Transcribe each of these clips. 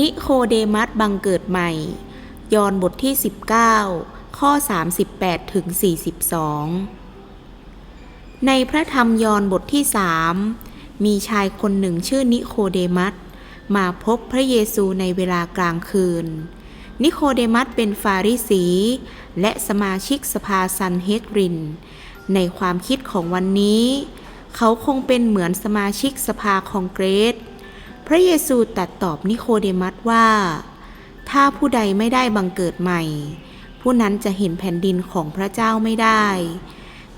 นิโคเดมัสบังเกิดใหม่ ยอห์นบทที่ 19 ข้อ 38ถึง42 ในพระธรรมยอห์นบทที่สามมีชายคนหนึ่งชื่อนิโคเดมัสมาพบพระเยซูในเวลากลางคืน นิโคเดมัสเป็นฟาริสี และสมาชิกสภาซันเฮดริน ในความคิดของวันนี้ เขาคงเป็นเหมือนสมาชิกสภาคองเกรส พระเยซูตัดตอบนิโคเดมัสว่า ถ้าผู้ใดไม่ได้บังเกิดใหม่ ผู้นั้นจะเห็นแผ่นดินของพระเจ้าไม่ได้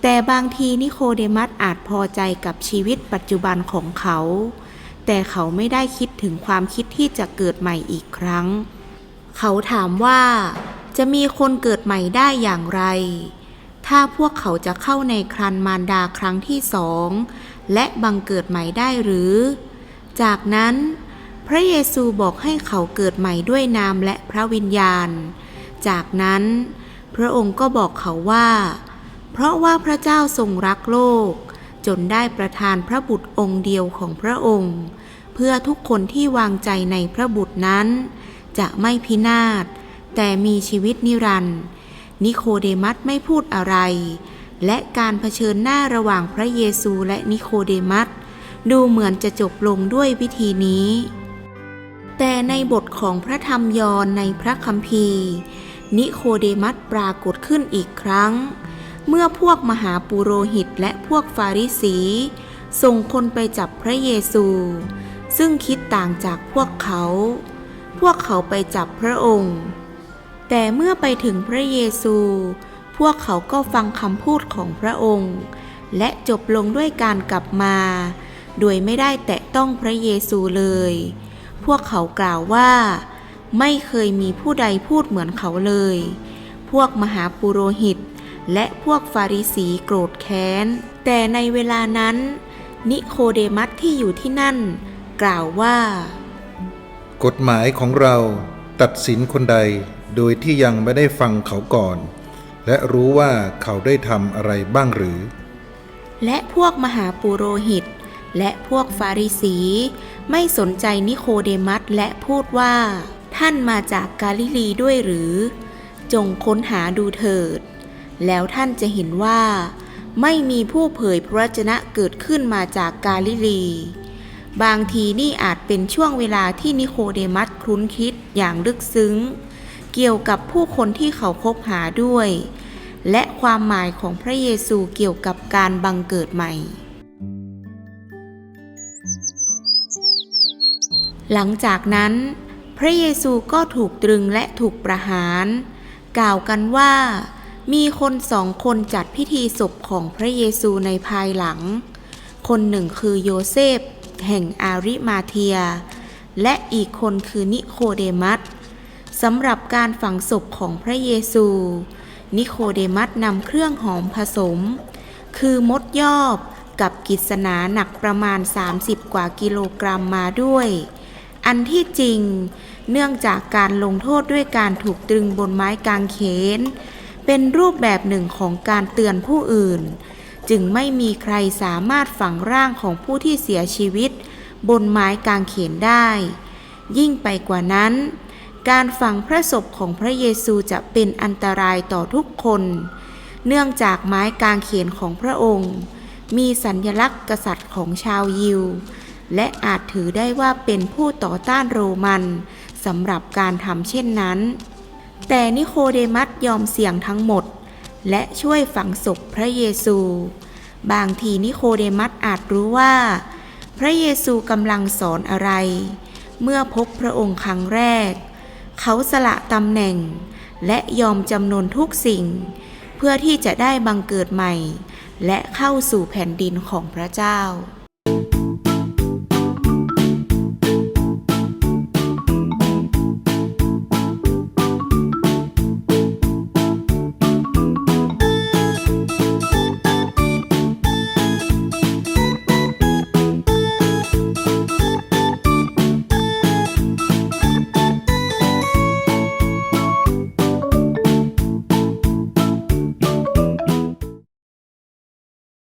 แต่บางทีนิโคเดมัสอาจพอใจกับชีวิตปัจจุบันของเขา แต่เขาไม่ได้คิดถึงความคิดที่จะเกิดใหม่อีกครั้ง เขาถามว่าจะมีคนเกิดใหม่ได้อย่างไร ถ้าพวกเขาจะเข้าในครันมารดาครั้งที่สอง และบังเกิดใหม่ได้หรือ จากนั้น พระเยซูบอกให้เขาเกิดใหม่ด้วยนามและพระวิญญาณ จากนั้น พระองค์ก็บอกเขาว่า เพราะว่าพระเจ้าทรงรักโลก จนได้ประทานพระบุตรองค์เดียวของพระองค์ เพื่อทุกคนที่วางใจในพระบุตรนั้น จะไม่พินาศแต่มีชีวิตนิรันดร์นิโคเดมัสไม่พูดอะไร และการเผชิญหน้าระหว่างพระเยซูและนิโคเดมัส ดูเหมือนจะจบลงด้วยวิธีนี้ แต่ในบทของพระธรรมยอนในพระคัมภีร์ นิโคเดมัสปรากฏขึ้นอีกครั้ง เมื่อพวกมหาปุโรหิตและพวกฟาริสี ส่งคนไปจับพระเยซู ซึ่งคิดต่างจากพวกเขา พวกเขาไปจับพระองค์ แต่เมื่อไปถึงพระเยซู พวกเขาก็ฟังคำพูดของพระองค์ และจบลงด้วยการกลับมา โดยไม่ได้แตะต้องพระเยซูเลย พวกเขากล่าวว่า ไม่เคยมีผู้ใดพูดเหมือนเขาเลย พวกมหาปุโรหิต และพวกฟาริสีโกรธแค้น แต่ในเวลานั้น นิโคเดมัสที่อยู่ที่นั่น กล่าวว่า กฎหมายของเราตัดสินคนใดโดยที่ยังไม่ได้ฟังเขาก่อน และรู้ว่าเขาได้ทำอะไรบ้างหรือ และพวกมหาปุโรหิต และพวกฟาริสี ไม่สนใจนิโคเดมัสและพูดว่า ท่านมาจากกาลิลีด้วยหรือ จงค้นหาดูเถิด แล้วท่านจะเห็นว่า ไม่มีผู้เผยพระวจนะเกิดขึ้นมาจากกาลิลี บางทีนี่อาจเป็นช่วงเวลาที่นิโคเดมัสคลุ้นคิดอย่างลึกซึ้ง เกี่ยวกับผู้คนที่เขาคบหาด้วย และความหมายของพระเยซูเกี่ยวกับการบังเกิดใหม่ หลังจากนั้น พระเยซูก็ถูกตรึงและถูกประหาร กล่าวกันว่า มีคนสองคนจัดพิธีศพของพระเยซูในภายหลัง คนหนึ่งคือโยเซฟ แห่งอาริมาเทีย และอีกคนคือนิโคเดมัสสำหรับการฝังศพของพระเยซู นิโคเดมัสนำเครื่องหอมผสม คือมดยอบกับกิษณาหนักประมาณ 30 กว่ากิโลกรัมมาด้วย อันที่จริง เนื่องจากการลงโทษด้วยการถูกตรึงบนไม้กางเขน เป็นรูปแบบหนึ่งของการเตือนผู้อื่น จึงไม่มีใครสามารถฝังร่างของผู้ที่เสียชีวิต บนไม้กางเขนได้ ยิ่งไปกว่านั้น การฝังพระศพของพระเยซูจะเป็นอันตรายต่อทุกคน เนื่องจากไม้กางเขนของพระองค์ มีสัญลักษณ์กษัตริย์ของชาวยิว และอาจถือได้ว่าเป็นผู้ต่อต้านโรมันสำหรับการทำเช่นนั้น แต่นิโคเดมัสยอมเสี่ยงทั้งหมด และช่วยฝังศพพระเยซู บางทีนิโคเดมัสอาจรู้ว่า พระเยซูกำลังสอนอะไร เมื่อพบพระองค์ครั้งแรก เขาสละตำแหน่ง และยอมจำนนทุกสิ่ง เพื่อที่จะได้บังเกิดใหม่ และเข้าสู่แผ่นดินของพระเจ้า